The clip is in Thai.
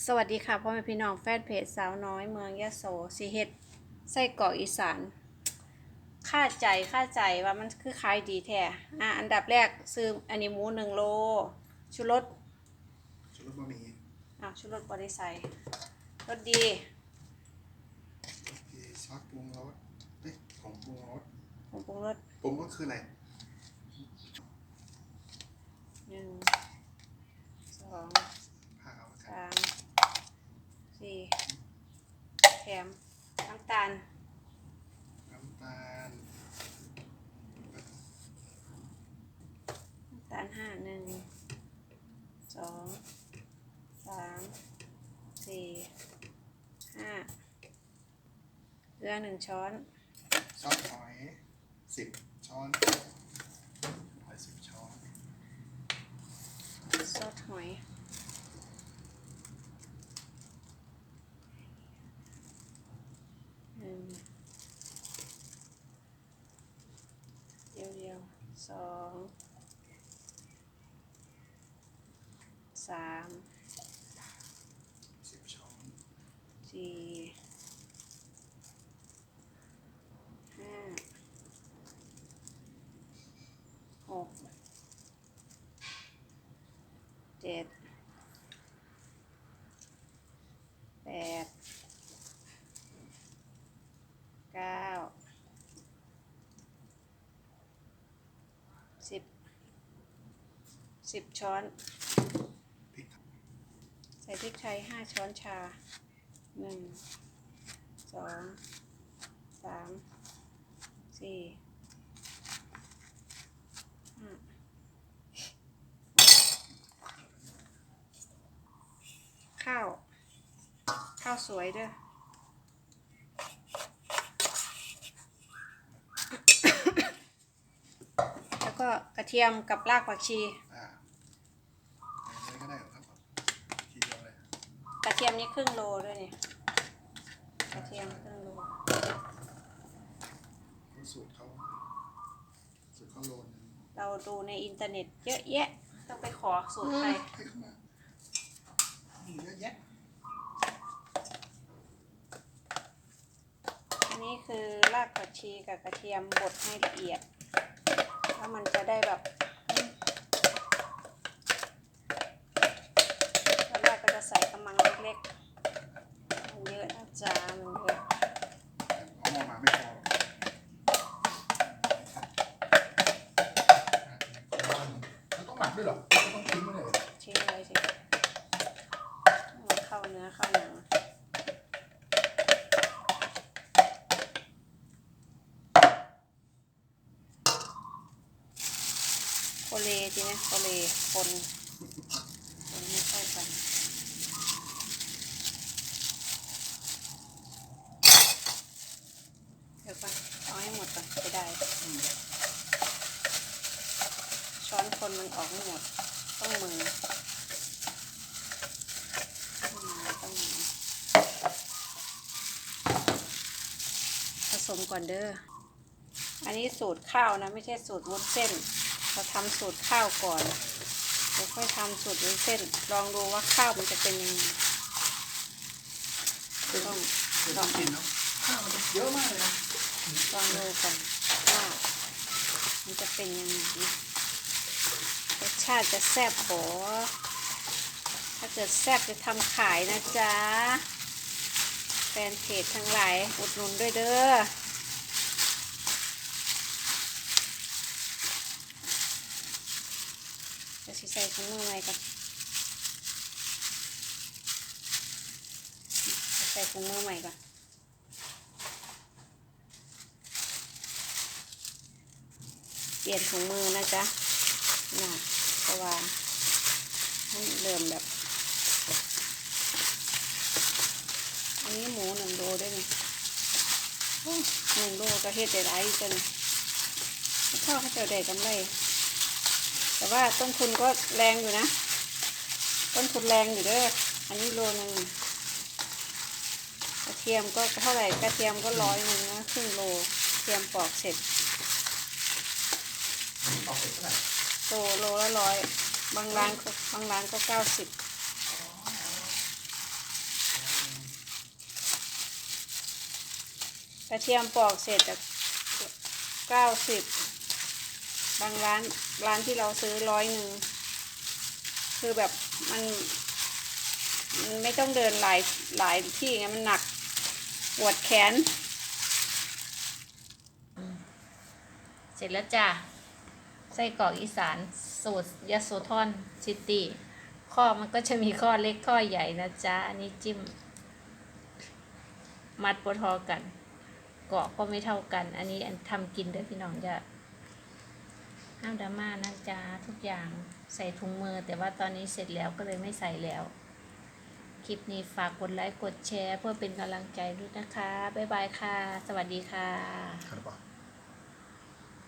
สวัสดีค่ะพ่อแม่พี่น้องแฟนเพจสาวน้อยเมืองยะโสสีเฮ็ดไส้กรอกอีสานค่าใจค่าใจว่ามันคือขายดีแท้อะอันดับแรกซื้ออันนี้หมูหนึ่งโลชูรสชุดรสบะหมี่อะชูรสบริใส่รสดีที่ซอสปรุงรสเอ้ยของปรุงรสผงปรุงรสปรุงรสคืออะไรหนึ่งสอง ผ้าเอากัน สามสี่แถ มน้ำตาลน้ำตาลน้ำตาลห้าหนึ่งสองสามสี่ห้าเกลือหนึ่งช้อนซอสหอยสิบช้อนหอยสิบช้อนซอสหอยหนึ่งเดียวเดียวๆสองสาม สิบช้อน สี่ห้าหกเจ็ดแปดเก้า สิบสิบช้อน ใส่พริกไทยห้าช้อนชาหนึ่งสองสามสี่ห้าข้าว ข้าวสวยเด้วย แล้ว ก็กระเทียมกับรากผักชี อ่าอะไรก็ได้เหรอครับทีเดียวเลยกระเทียมนี่ครึ่งโลด้วยเนี่ยกระเทียมครึ่งโลเขาสูตรเขาสูตรเขาโลนึงเราดูในอินเทอร์เน็ต เยอะแยะต้องไปขอสูตรใครให้เข้ามามีเยอะแยะอันนี้คือรากผักชีกับกระเทียมบดให้ละเอียด แล้วมันจะได้แบบแล้วเราก็จะใส่กระมังเล็กๆมันเยอะนะจ๊ะมันเยอะเอาหม้อมาไม่พอหรอกแล้วต้องหมักด้วยเหรอไม่ต้องทิ้งไว้เลยเหรอทิ้งไว้สิให้มันเข้าเนื้อเข้าหนัง คเลจริงนะโคเลคนคนไม่เข้ากันเดี๋ยวก่อนเอาให้หมดก่อนจะได้ ช้อนคนมันออกไม่หมด ต้องมือต้องมือต้องมือผสมก่อนเด้อ อันนี้สูตรข้าวนะ ไม่ใช่สูตรวุ้นเส้น เราทำสูตรข้าวก่อนแล้วค่อยทำสูตรวุ้นเส้น ลองดูว่าข้าวมันจะเป็นยังไงต้องเดี๋ยวลต้อองงกินเนาะข้าวมันเยอะมากเลยนะลองดูก่อนว่ามันจะเป็นยังไงรสชาติจะแซ่บโหถ้าเกิดแซ่บจะทำขายนะจ๊ะแฟนเพจทั้งหลายอุดหนุนด้วยเด้อ จะ สิใส่ถุงมือใหม่ก่อนใส่ถุงมือใหม่ก่อนเปลี่ยนถุงมือนะจ๊ะน่ะเพราะว่ามันเริ่มแบบ อันนี้หมูหนึ่งโลด้วยนี่โอ้หนึ่งโลก็เฮ็ดได้หลายจังข้าวเขาเจ้าได้กำไร แต่ว่าต้นทุนก็แรงอยู่นะ ต้นทุนแรงอยู่ด้วยอันนี้โลนึงกระเทียมก็เท่าไหร่กระเทียมก็ร้อยหนึ่งนะครึ่งโลเทียมปอกเสร็จโตโลละร้อยบางร้านก็บางร้านก็เก้าสิบกระเทียมปอกเสร็จจากเก้าสิบ บางร้านร้านที่เราซื้อร้อยหนึ่งคือแบบมันมันไม่ต้องเดินหลายหลายที่ไงมันหนักปวดแขน เสร็จแล้วจ้ะไส้กรอกอีสานสูตรยโสธรซิตี้ข้อมันก็จะมีข้อเล็กข้อใหญ่นะจ๊ะ อันนี้จิ้ม มัดปทอกัน เกาะก็ไม่เท่ากัน อันนี้ทำกินเด้อพี่น้องจะ ห้ามดราม่านะจ๊ะทุกอย่างใส่ถุงมือ แต่ว่าตอนนี้เสร็จแล้วก็เลยไม่ใส่แล้ว คลิปนี้ฝากกดไลค์กดแชร์ เพื่อเป็นกำลังใจด้วยนะคะ บ๊ายบายค่ะ สวัสดีค่ะ ครับ